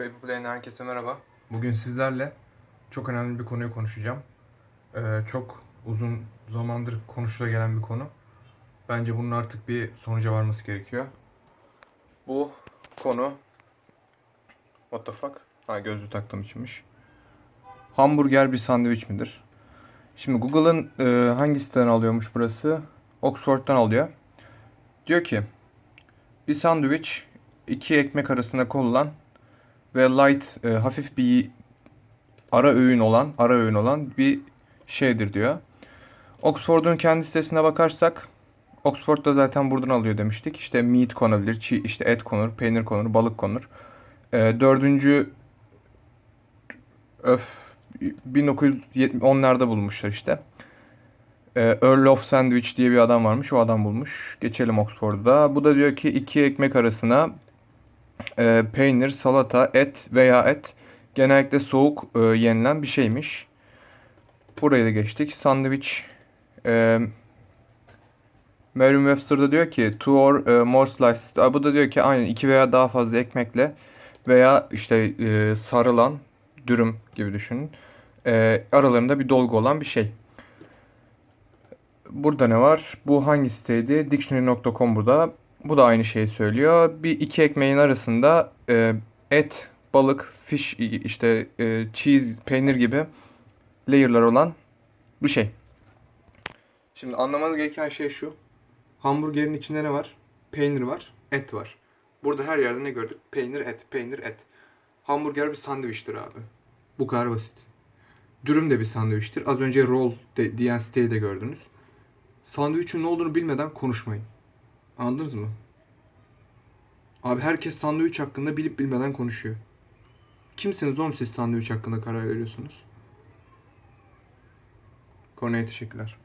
Paperplay'in herkese merhaba. Bugün sizlerle çok önemli bir konuyu konuşacağım. Ee, çok uzun zamandır konuşula gelen bir konu. Bence bunun artık bir sonuca varması gerekiyor. Bu konu... What the fuck? Ha gözlüğü taktığım içinmiş. Hamburger bir sandviç midir? Şimdi Google'ın e, hangi siteden alıyormuş burası? Oxford'dan alıyor. Diyor ki bir sandviç iki ekmek arasında konulan ve light e, hafif bir ara öğün olan ara öğün olan bir şeydir diyor. Oxford'un kendi sitesine bakarsak Oxford'da zaten buradan alıyor demiştik. İşte meat konabilir, çiğ, işte et konur, peynir konur, balık konur. E, dördüncü öf 1910'larda bulmuşlar işte. E, Earl of Sandwich diye bir adam varmış. O adam bulmuş. Geçelim Oxford'da. Bu da diyor ki iki ekmek arasına e, peynir, salata, et veya et genellikle soğuk e, yenilen bir şeymiş. Burayı da geçtik. Sandviç e, Merriam-Webster'da diyor ki two or e, more slices. Bu da diyor ki aynen iki veya daha fazla ekmekle veya işte e, sarılan dürüm gibi düşünün. E, aralarında bir dolgu olan bir şey. Burada ne var? Bu hangi siteydi? Dictionary.com burada. Bu da aynı şeyi söylüyor. Bir iki ekmeğin arasında e, et, balık, fish, işte e, cheese, peynir gibi layer'lar olan bir şey. Şimdi anlamanız gereken şey şu. Hamburgerin içinde ne var? Peynir var, et var. Burada her yerde ne gördük? Peynir, et, peynir, et. Hamburger bir sandviçtir abi. Bu kadar basit. Dürüm de bir sandviçtir. Az önce roll de, diyen siteyi de gördünüz. Sandviçin ne olduğunu bilmeden konuşmayın. Anladınız mı? Abi herkes sandviç hakkında bilip bilmeden konuşuyor. Kimsiniz oğlum siz sandviç hakkında karar veriyorsunuz? Konuya teşekkürler.